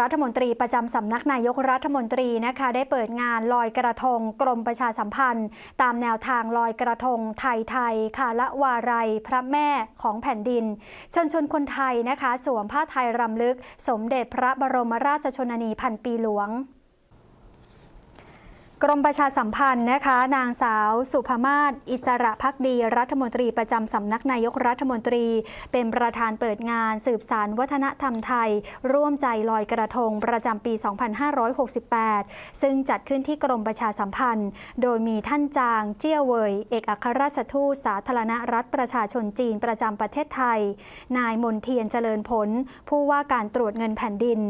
รัฐมนตรีประจำสำนักนายกรัฐมนตรีนะคะได้เปิดงานลอยกระทงกรมประชาสัมพันธ์ ตามแนวทางลอยกระทงไทยไทยคาละวาไรพระแม่ของแผ่นดินเชิญชวนคนไทยนะคะ สวมผ้าไทยรำลึก สมเด็จพระบรมราชชนนีพันปีหลวง กรมประชาสัมพันธ์นะคะ นางสาวสุภมาศอิสระพักดี รัฐมนตรีประจำสำนักนายกรัฐมนตรี เป็นประธานเปิดงานสืบสารวัฒนธรรมไทย ร่วมใจลอยกระทงประจำปี 2568 ซึ่งจัดขึ้นที่กรมประชาสัมพันธ์ โดยมีท่านจางเจี้ยเวย เอกอัครราชทูตสาธารณรัฐประชาชนจีนประจำประเทศไทย นายมนเทียนเจริญผล ผู้ว่าการตรวจเงินแผ่นดิน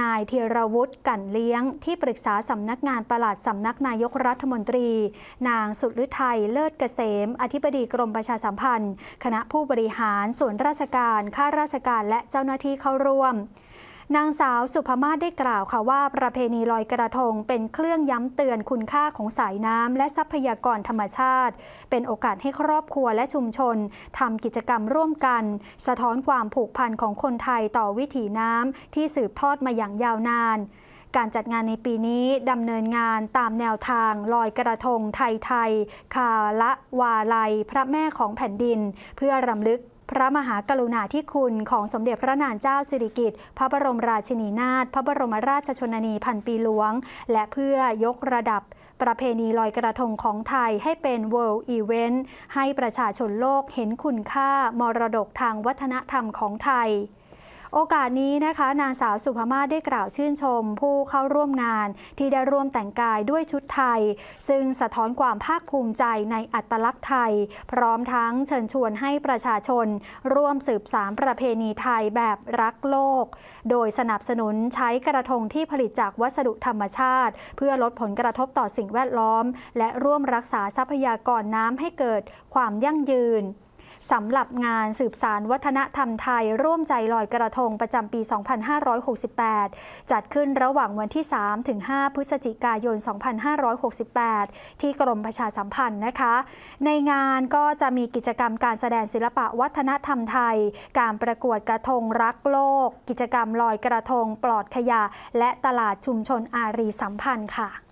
นายเทียรวุฒิกันเลี้ยงที่ปรึกษาสำนักงานประหลัดสำนักนายกรัฐมนตรี นางสุดฤทัยเลิศเกษม อธิบดีกรมประชาสัมพันธ์ คณะผู้บริหารส่วนราชการ ข้าราชการและเจ้าหน้าที่เข้าร่วมนางสาวสุภมาศได้กล่าวค่ะว่าประเพณีลอยกระทงเป็นเครื่องย้ำเตือนคุณค่าของสายน้ำและทรัพยากรธรรมชาติ เป็นโอกาสให้ครอบครัวและชุมชนทำกิจกรรมร่วมกัน สะท้อนความผูกพันของคนไทยต่อวิถีน้ำที่สืบทอดมาอย่างยาวนาน การจัดงานในปีนี้ดำเนินงานตามแนวทางลอยกระทงไทยไทย คาละวาลัย พระแม่ของแผ่นดิน เพื่อรำลึกพระมหากรุณาธิคุณของสมเด็จพระนางเจ้าสิริกิติ์พระบรมราชินีนาถพระบรมราชชนนีพันปีหลวง และเพื่อยกระดับประเพณีลอยกระทงของไทยให้เป็น World Event ให้ประชาชนโลกเห็นคุณค่ามรดกทางวัฒนธรรมของไทย โอกาสนี้นะคะ นางสาวสุภมาศได้กล่าวชื่นชม ผู้เข้าร่วมงานที่ได้ร่วมแต่งกายด้วยชุดไทย ซึ่งสะท้อนความภาคภูมิใจในอัตลักษณ์ไทย พร้อมทั้งเชิญชวนให้ประชาชน ร่วมสืบสารประเพณีไทยแบบรักโลก โดยสนับสนุนใช้กระทงที่ผลิตจากวัสดุธรรมชาติ เพื่อลดผลกระทบต่อสิ่งแวดล้อม และร่วมรักษาทรัพยากรน้ำให้เกิดความยั่งยืน สำหรับงานสืบสารวัฒนธรรมไทย ร่วมใจลอยกระทงประจำปี 2568 จัดขึ้นระหว่างวันที่ 3 ถึง 5 พฤศจิกายน 2568 ที่กรมประชาสัมพันธ์นะคะ ในงานก็จะมีกิจกรรมการแสดงศิลปะวัฒนธรรมไทย การประกวดกระทงรักโลก กิจกรรมลอยกระทงปลอดขยะ และตลาดชุมชนอารีสัมพันธ์ค่ะ